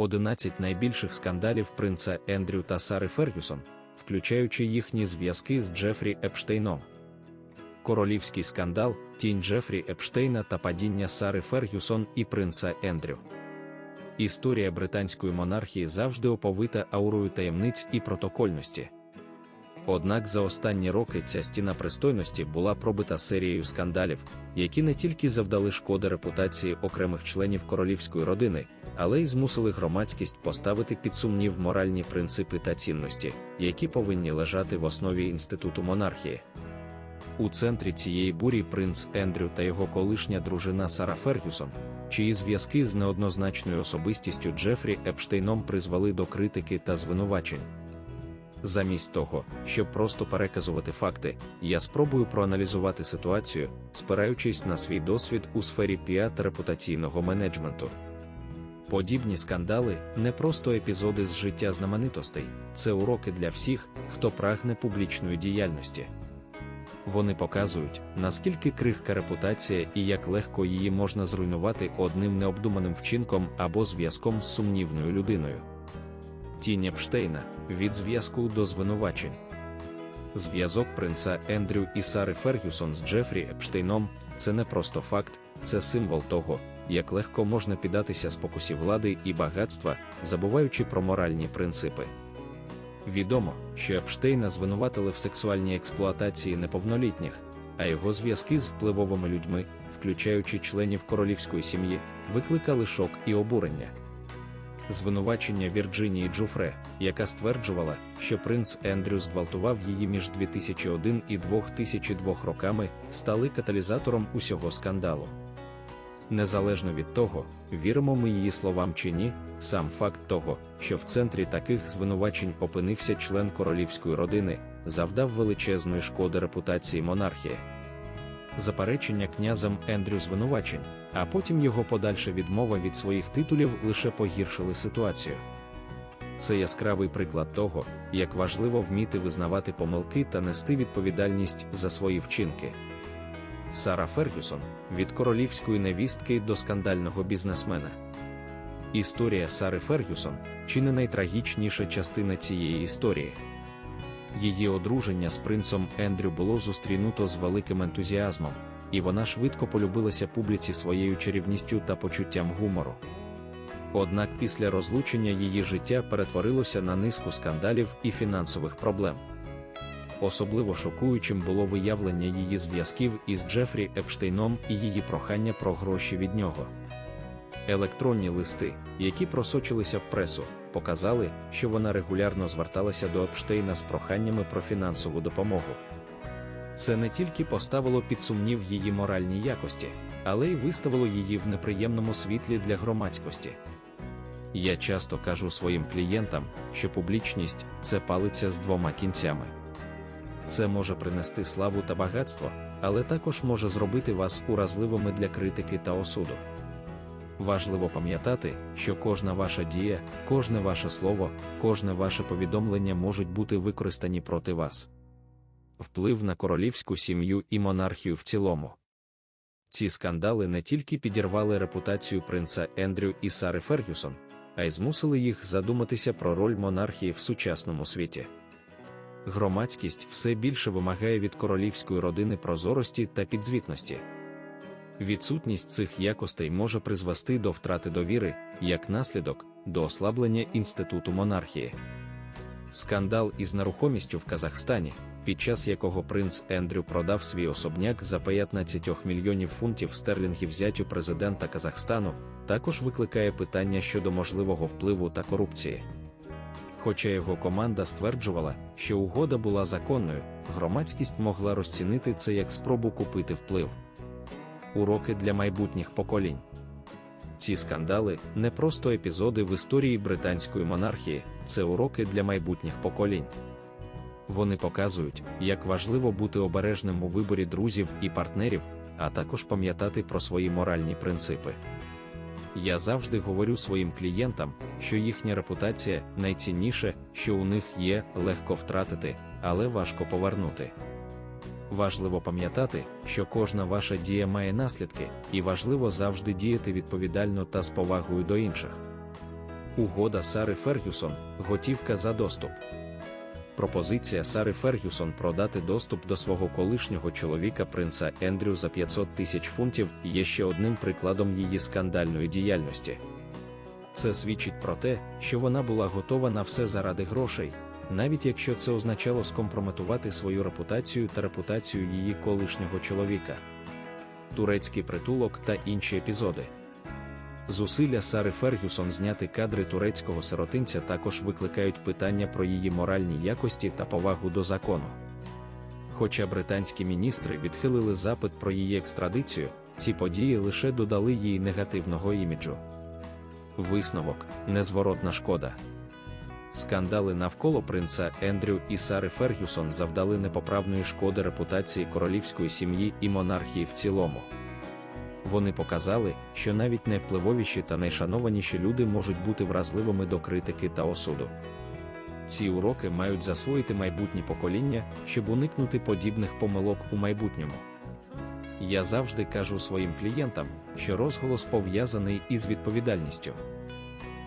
11 найбільших скандалів принца Ендрю та Сари Фергюсон, включаючи їхні зв'язки з Джефрі Епштейном. Королівський скандал, тінь Джефрі Епштейна та падіння Сари Фергюсон і принца Ендрю. Історія британської монархії завжди оповита аурою таємниць і протокольності. Однак за останні роки ця стіна пристойності була пробита серією скандалів, які не тільки завдали шкоди репутації окремих членів королівської родини, але й змусили громадськість поставити під сумнів моральні принципи та цінності, які повинні лежати в основі інституту монархії. У центрі цієї бурі принц Ендрю та його колишня дружина Сара Фергюсон, чиї зв'язки з неоднозначною особистістю Джефрі Епштейном призвели до критики та звинувачень. Замість того, щоб просто переказувати факти, я спробую проаналізувати ситуацію, спираючись на свій досвід у сфері піа та репутаційного менеджменту. Подібні скандали не просто епізоди з життя знаменитостей, це уроки для всіх, хто прагне публічної діяльності. Вони показують, наскільки крихка репутація і як легко її можна зруйнувати одним необдуманим вчинком або зв'язком з сумнівною людиною. Тінь Епштейна від зв'язку до звинувачень. Зв'язок принца Ендрю і Сари Фергюсон з Джефрі Епштейном це не просто факт, це символ того, як легко можна піддатися спокусі влади і багатства, забуваючи про моральні принципи. Відомо, що Епштейна звинуватили в сексуальній експлуатації неповнолітніх, а його зв'язки з впливовими людьми, включаючи членів королівської сім'ї, викликали шок і обурення. Звинувачення Вірджинії Джуфре, яка стверджувала, що принц Ендрю зґвалтував її між 2001 і 2002 роками, стали каталізатором усього скандалу. Незалежно від того, віримо ми її словам чи ні, сам факт того, що в центрі таких звинувачень опинився член королівської родини, завдав величезної шкоди репутації монархії. Заперечення князем Ендрю звинувачень, а потім його подальша відмова від своїх титулів лише погіршили ситуацію. Це яскравий приклад того, як важливо вміти визнавати помилки та нести відповідальність за свої вчинки. Сара Фергюсон від королівської невістки до скандального бізнесмена. Історія Сари Фергюсон чи не найтрагічніша частина цієї історії. Її одруження з принцом Ендрю було зустрінуто з великим ентузіазмом, і вона швидко полюбилася публіці своєю чарівністю та почуттям гумору. Однак після розлучення її життя перетворилося на низку скандалів і фінансових проблем. Особливо шокуючим було виявлення її зв'язків із Джефрі Епштейном і її прохання про гроші від нього. Електронні листи, які просочилися в пресу, показали, що вона регулярно зверталася до Епштейна з проханнями про фінансову допомогу. Це не тільки поставило під сумнів її моральні якості, але й виставило її в неприємному світлі для громадськості. Я часто кажу своїм клієнтам, що публічність це палиця з двома кінцями. Це може принести славу та багатство, але також може зробити вас уразливими для критики та осуду. Важливо пам'ятати, що кожна ваша дія, кожне ваше слово, кожне ваше повідомлення можуть бути використані проти вас. Вплив на королівську сім'ю і монархію в цілому. Ці скандали не тільки підірвали репутацію принца Ендрю і Сари Фергюсон, а й змусили їх задуматися про роль монархії в сучасному світі. Громадськість все більше вимагає від королівської родини прозорості та підзвітності. Відсутність цих якостей може призвести до втрати довіри, як наслідок, до ослаблення інституту монархії. Скандал із нерухомістю в Казахстані, під час якого принц Ендрю продав свій особняк за 15 мільйонів фунтів стерлінгів зятю президента Казахстану, також викликає питання щодо можливого впливу та корупції. Хоча його команда стверджувала, що угода була законною, громадськість могла розцінити це як спробу купити вплив. Уроки для майбутніх поколінь. Ці скандали не просто епізоди в історії британської монархії, це уроки для майбутніх поколінь. Вони показують, як важливо бути обережним у виборі друзів і партнерів, а також пам'ятати про свої моральні принципи. Я завжди говорю своїм клієнтам, що їхня репутація найцінніше, що у них є, легко втратити, але важко повернути. Важливо пам'ятати, що кожна ваша дія має наслідки, і важливо завжди діяти відповідально та з повагою до інших. Угода Сари Фергюсон готівка за доступ. Пропозиція Сари Фергюсон продати доступ до свого колишнього чоловіка принца Ендрю за 500 тисяч фунтів є ще одним прикладом її скандальної діяльності. Це свідчить про те, що вона була готова на все заради грошей, навіть якщо це означало скомпрометувати свою репутацію та репутацію її колишнього чоловіка. Турецький притулок та інші епізоди. Зусилля Сари Фергюсон зняти кадри турецького сиротинця також викликають питання про її моральні якості та повагу до закону. Хоча британські міністри відхилили запит про її екстрадицію, ці події лише додали їй негативного іміджу. Висновок незворотна шкода. Скандали навколо принца Ендрю і Сари Фергюсон завдали непоправної шкоди репутації королівської сім'ї і монархії в цілому. Вони показали, що навіть найвпливовіші та найшанованіші люди можуть бути вразливими до критики та осуду. Ці уроки мають засвоїти майбутні покоління, щоб уникнути подібних помилок у майбутньому. Я завжди кажу своїм клієнтам, що розголос пов'язаний із відповідальністю.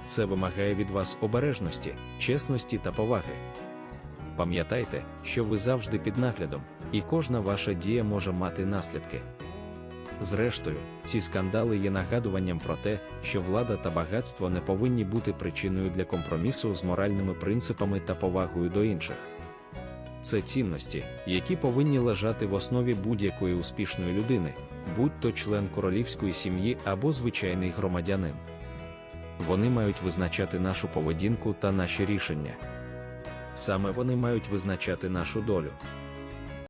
Це вимагає від вас обережності, чесності та поваги. Пам'ятайте, що ви завжди під наглядом, і кожна ваша дія може мати наслідки. Зрештою, ці скандали є нагадуванням про те, що влада та багатство не повинні бути причиною для компромісу з моральними принципами та повагою до інших. Це цінності, які повинні лежати в основі будь-якої успішної людини, будь то член королівської сім'ї або звичайний громадянин. Вони мають визначати нашу поведінку та наші рішення. Саме вони мають визначати нашу долю.